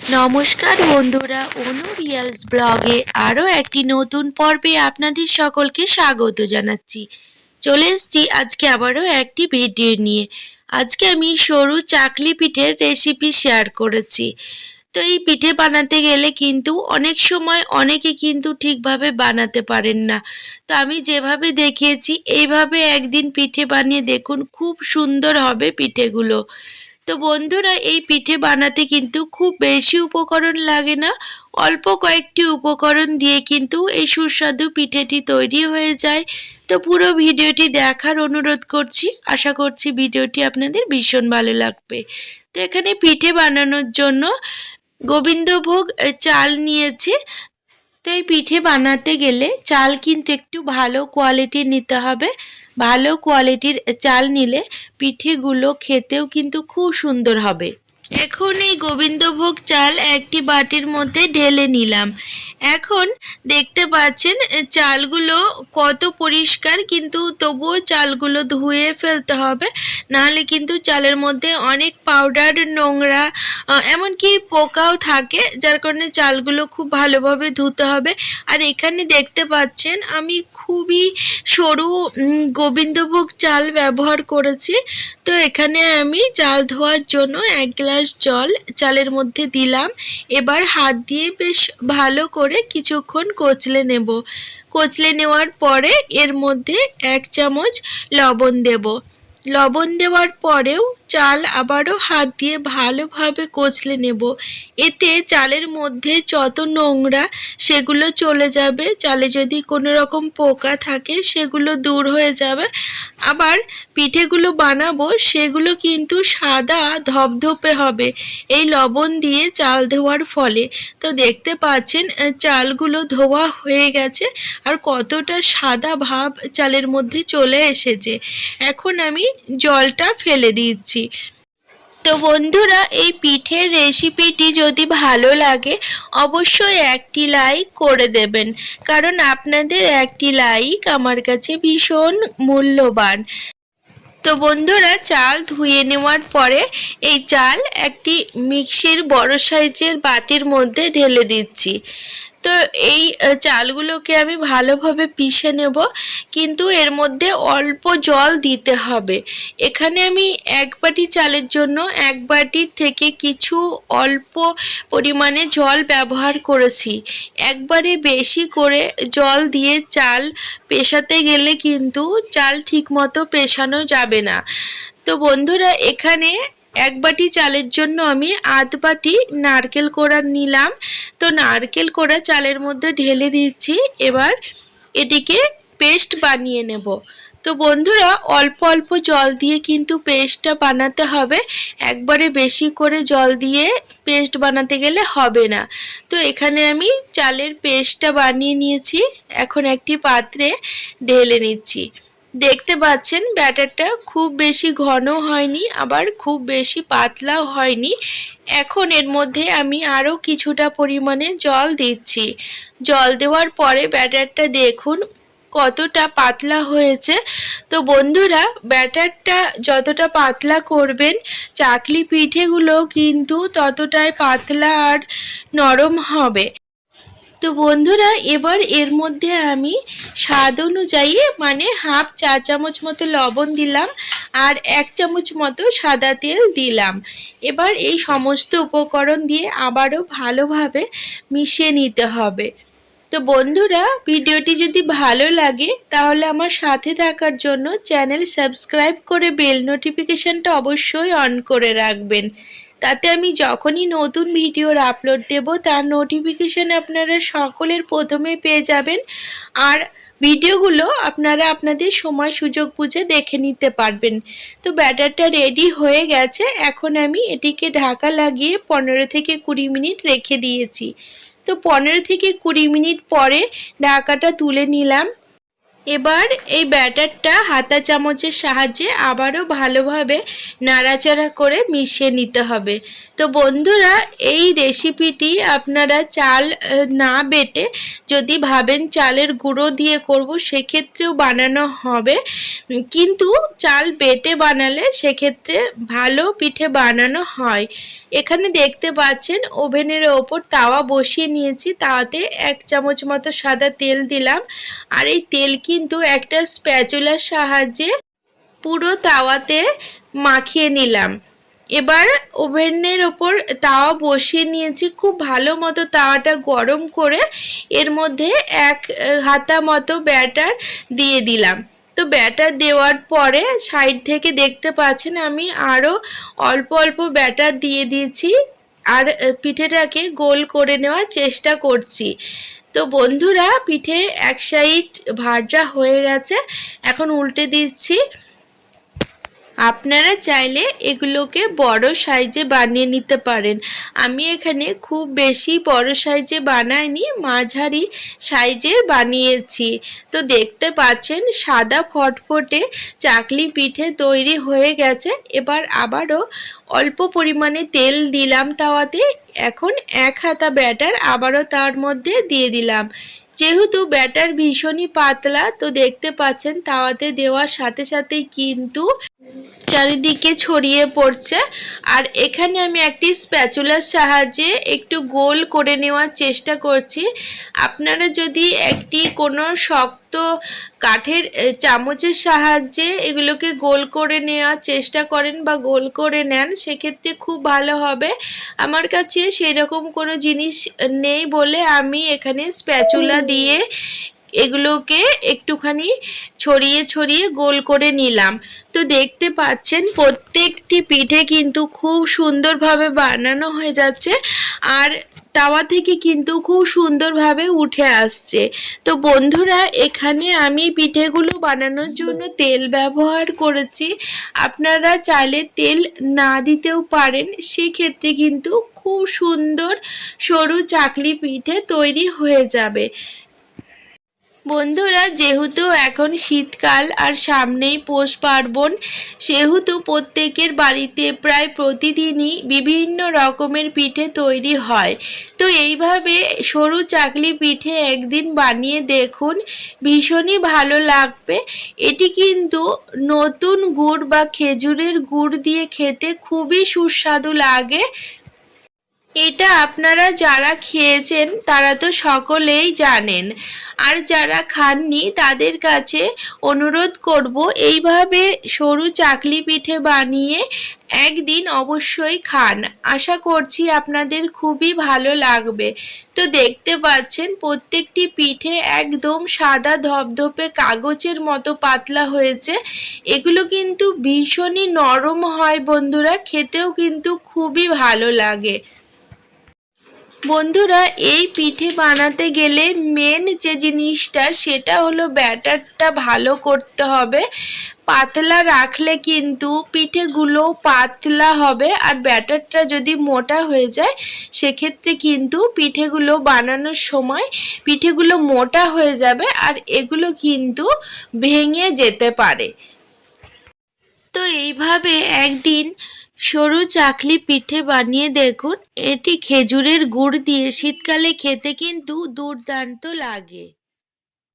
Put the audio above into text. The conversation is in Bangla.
নমস্কার বন্ধুরা, অনু রিয়ালস ব্লগে আরও একটি নতুন পর্বে আপনাদের সকলকে স্বাগত জানাচ্ছি। চলে এসেছি আজকে আবারও একটি ভিডিও নিয়ে। আজকে আমি সরু চাকলি পিঠের রেসিপি শেয়ার করেছি। তো এই পিঠে বানাতে গেলে কিন্তু অনেক সময় অনেকে কিন্তু ঠিকভাবে বানাতে পারেন না। তো আমি যেভাবে দেখিয়েছি, এইভাবে একদিন পিঠে বানিয়ে দেখুন, খুব সুন্দর হবে পিঠেগুলো। তো বন্ধুরা, এই পিঠে বানাতে কিন্তু খুব বেশি উপকরণ লাগে না। অল্প কয়েকটি উপকরণ দিয়ে কিন্তু এই সুস্বাদু পিঠেটি তৈরি হয়ে যায়। তো পুরো ভিডিওটি দেখার অনুরোধ করছি। আশা করছি ভিডিওটি আপনাদের ভীষণ ভালো লাগবে। তো এখানে পিঠে বানানোর জন্য গোবিন্দভোগ চাল নিয়েছি। তো এই পিঠে বানাতে গেলে চাল কিন্তু একটু ভালো কোয়ালিটির নিতে হবে। ভালো কোয়ালিটির চাল নিলে পিঠেগুলো খেতেও কিন্তু খুব সুন্দর হবে। এখন এই গোবিন্দভোগ চাল একটি বাটির মধ্যে ঢেলে নিলাম। এখন দেখতে পাচ্ছেন, চালগুলো কত পরিষ্কার, কিন্তু তবুও চালগুলো ধুয়ে ফেলতে হবে। নাহলে কিন্তু চালের মধ্যে অনেক পাউডার নোংরা এমনকি পোকাও থাকে, যার কারণে চালগুলো খুব ভালোভাবে ধুতে হবে। আর এখানে দেখতে পাচ্ছেন, আমি খুবই সরু গোবিন্দভোগ চাল ব্যবহার করেছি। তো এখানে আমি চাল ধোয়ার জন্য এক গ্লাস জল, চালের মধ্যে দিলাম। এবার হাত দিয়ে বেশ ভালো করে কিছুক্ষণ কচলে নেব। কচলে নেওয়ার পরে এর মধ্যে এক চামচ লবণ দেব। লবণ দেওয়ার পরেও চাল আবারও হাত দিয়ে ভালোভাবে কচলে নেব। এতে চালের মধ্যে যত নোংরা সেগুলো চলে যাবে, চালে যদি কোনো রকম পোকা থাকে সেগুলো দূর হয়ে যাবে। আবার পিঠেগুলো বানাবো, সেগুলো কিন্তু সাদা ধপধপে হবে। এই লবণ দিয়ে চাল ধোয়ার ফলে। তো দেখতে পাচ্ছেন চালগুলো ধোয়া হয়ে গেছে আর কতটা সাদা ভাব চালের মধ্যে চলে এসেছে। এখন আমি জলটা ফেলে দিচ্ছি। তো বন্ধুরা, এই পিঠের রেসিপিটি যদি ভালো লাগে, অবশ্যই একটি লাইক করে দেবেন। কারণ আপনাদের একটি লাইক আমার কাছে ভীষণ মূল্যবান। তো বন্ধুরা, চাল ধুয়ে নেওয়ার পরে এই চাল একটি মিক্সির বড় সাইজের বাটির মধ্যে ঢেলে দিচ্ছি। তো এই চালগুলোকে আমি ভালোভাবে পিষে নেব। কিন্তু এর মধ্যে অল্প জল দিতে হবে। এখানে আমি এক বাটি চালের জন্য এক বাটির থেকে কিছু অল্প পরিমাণে জল ব্যবহার করেছি। একবারে বেশি করে জল দিয়ে চাল পেশাতে গেলে কিন্তু চাল ঠিকমতো পেশানো যাবে না। তো বন্ধুরা, এখানে এক বাটি চালের জন্য আমি আধ বাটি নারকেল কোড়া নিলাম। তো নারকেল কোড়া চালের মধ্যে ঢেলে দিচ্ছি। এবার এটিকে পেস্ট বানিয়ে নেব। তো বন্ধুরা, অল্প অল্প জল দিয়ে কিন্তু পেস্টটা বানাতে হবে। একবারে বেশি করে জল দিয়ে পেস্ট বানাতে গেলে হবে না। তো এখানে আমি চালের পেস্টটা বানিয়ে নিয়েছি। এখন একটি পাত্রে ঢেলে নিচ্ছি। দেখতে পাচ্ছেন, ব্যাটারটা খুব বেশি ঘন হয়নি, আবার খুব বেশি পাতলাও হয়নি। এখন এর মধ্যে আমি আরও কিছুটা পরিমাণে জল দিচ্ছি। জল দেওয়ার পরে ব্যাটারটা দেখুন কতটা পাতলা হয়েছে। তো বন্ধুরা, ব্যাটারটা যতটা পাতলা করবেন, চাকলি পিঠেগুলো কিন্তু ততটাই পাতলা আর নরম হবে। তো বন্ধুরা, এবার এর মধ্যে আমি স্বাদ অনুযায়ী মানে হাফ চা চামচ মতো লবণ দিলাম আর এক চামচ মতো সাদা তেল দিলাম। এবার এই সমস্ত উপকরণ দিয়ে আবারও ভালোভাবে মিশিয়ে নিতে হবে। তো বন্ধুরা, ভিডিওটি যদি ভালো লাগে, তাহলে আমার সাথে থাকার জন্য চ্যানেল সাবস্ক্রাইব করে বেল নোটিফিকেশনটা অবশ্যই অন করে রাখবেন। তাতে আমি যখনই নতুন ভিডিওর আপলোড দেব, তার নোটিফিকেশন আপনারা সকলের প্রথমে পেয়ে যাবেন। আর ভিডিওগুলো আপনারা আপনাদের সময় সুযোগ বুঝে দেখে নিতে পারবেন। তো ব্যাটারটা রেডি হয়ে গেছে। এখন আমি এটিকে ঢাকা লাগিয়ে পনেরো থেকে কুড়ি মিনিট রেখে দিয়েছি। তো পনেরো থেকে কুড়ি মিনিট পরে ঢাকাটা তুলে নিলাম। এবার এই ব্যাটারটা হাতা চামচের সাহায্যে আবারও ভালোভাবে নাড়াচাড়া করে মিশিয়ে নিতে হবে। তো বন্ধুরা, এই রেসিপিটি আপনারা চাল না বেটে যদি ভাবেন চালের গুঁড়ো দিয়ে করব, সেক্ষেত্রেও বানানো হবে। কিন্তু চাল বেটে বানালে সেক্ষেত্রে ভালো পিঠে বানানো হয়। এখানে দেখতে পাচ্ছেন, ওভেনের ওপর তাওয়া বসিয়ে নিয়েছি, তাওয়াতে এক চামচ মতো সাদা তেল দিলাম। আর এই তেল কিন্তু একটা স্প্যাচুলার সাহায্যে পুরো তাওয়াতে মাখিয়ে নিলাম। এবার ওভেনের ওপর তাওয়া বসিয়ে নিয়েছি। খুব ভালো মতো তাওয়াটা গরম করে এর মধ্যে এক হাতা মতো ব্যাটার দিয়ে দিলাম। তো ব্যাটার দেওয়ার পরে সাইড থেকে দেখতে পাচ্ছেন আমি আরও অল্প অল্প ব্যাটার দিয়ে দিয়েছি আর পিঠেটাকে গোল করে নেওয়ার চেষ্টা করছি। তো বন্ধুরা, পিঠে এক সাইড ভাজা হয়ে গেছে। এখন উল্টে দিচ্ছি। আপনারা চাইলে এগুলোকে বড় সাইজে বানিয়ে নিতে পারেন। আমি এখানে খুব বেশি বড় সাইজে বানাইনি, মাঝারি সাইজে বানিয়েছি। তো দেখতে পাচ্ছেন, সাদা ফটফটে চাকলি পিঠে তৈরি হয়ে গেছে। এবার আবারও অল্প পরিমাণে তেল দিলাম তাওয়াতে। এখন এক হাতা ব্যাটার আবারও তার মধ্যে দিয়ে দিলাম। যেহেতু ব্যাটার ভীষণই পাতলা, তো দেখতে পাচ্ছেন তাওয়াতে দেওয়ার সাথে সাথেই কিন্তু চারিদিকে ছড়িয়ে পড়ছে। আর এখানে আমি একটি স্প্যাচুলার সাহায্যে একটু গোল করে নেওয়ার চেষ্টা করছি। আপনারা যদি একটি কোনো শক্ত কাঠের চামচের সাহায্যে এগুলোকে গোল করে নেওয়ার চেষ্টা করেন বা গোল করে নেন সেক্ষেত্রে খুব ভালো হবে। আমার কাছে সেরকম কোনো জিনিস নেই বলে আমি এখানে স্প্যাচুলা দিয়ে এগুলোকে একটুখানি ছড়িয়ে ছড়িয়ে গোল করে নিলাম। তো দেখতে পাচ্ছেন, প্রত্যেকটি পিঠে কিন্তু খুব সুন্দরভাবে বানানো হয়ে যাচ্ছে আর তাওয়া থেকে কিন্তু খুব সুন্দরভাবে উঠে আসছে। তো বন্ধুরা, এখানে আমি পিঠেগুলো বানানোর জন্য তেল ব্যবহার করেছি। আপনারা চাইলে তেল না দিতেও পারেন, সেক্ষেত্রে কিন্তু খুব সুন্দর সরু চাকলি পিঠে তৈরি হয়ে যাবে। বন্ধুরা, যেহেতু এখন শীতকাল আর সামনেই পৌষ পার্বণ, সেহেতু প্রত্যেকের বাড়িতে প্রায় প্রতিদিনই বিভিন্ন রকমের পিঠে তৈরি হয়। তো এইভাবে সরু চাকলি পিঠে একদিন বানিয়ে দেখুন, ভীষণই ভালো লাগবে। এটি কিন্তু নতুন গুড় বা খেজুরের গুড় দিয়ে খেতে খুবই সুস্বাদু লাগে। এটা আপনারা যারা খেয়েছেন, তারা তো সকলেই জানেন। আর যারা খাননি, তাদের কাছে অনুরোধ করব, এইভাবে সরু চাকলি পিঠে বানিয়ে একদিন অবশ্যই খান। আশা করছি আপনাদের খুবই ভালো লাগবে। তো দেখতে পাচ্ছেন, প্রত্যেকটি পিঠে একদম সাদা ধপধপে কাগজের মতো পাতলা হয়েছে। এগুলো কিন্তু ভীষণই নরম হয় বন্ধুরা, খেতেও কিন্তু খুবই ভালো লাগে। বন্ধুরা, এই পিঠে বানাতে গেলে মেন যে জিনিসটা, সেটা হলো ব্যাটারটা ভালো করতে হবে। পাতলা রাখলে কিন্তু পিঠেগুলো পাতলা হবে আর ব্যাটারটা যদি মোটা হয়ে যায়, সেক্ষেত্রে কিন্তু পিঠেগুলো বানানোর সময় পিঠেগুলো মোটা হয়ে যাবে আর এগুলো কিন্তু ভেঙে যেতে পারে। তো এইভাবে একদিন সরু চাকলি পিঠে বানিয়ে দেখুন। এটি খেজুরের গুড় দিয়ে শীতকালে খেতে কিন্তু দুর্দান্ত লাগে।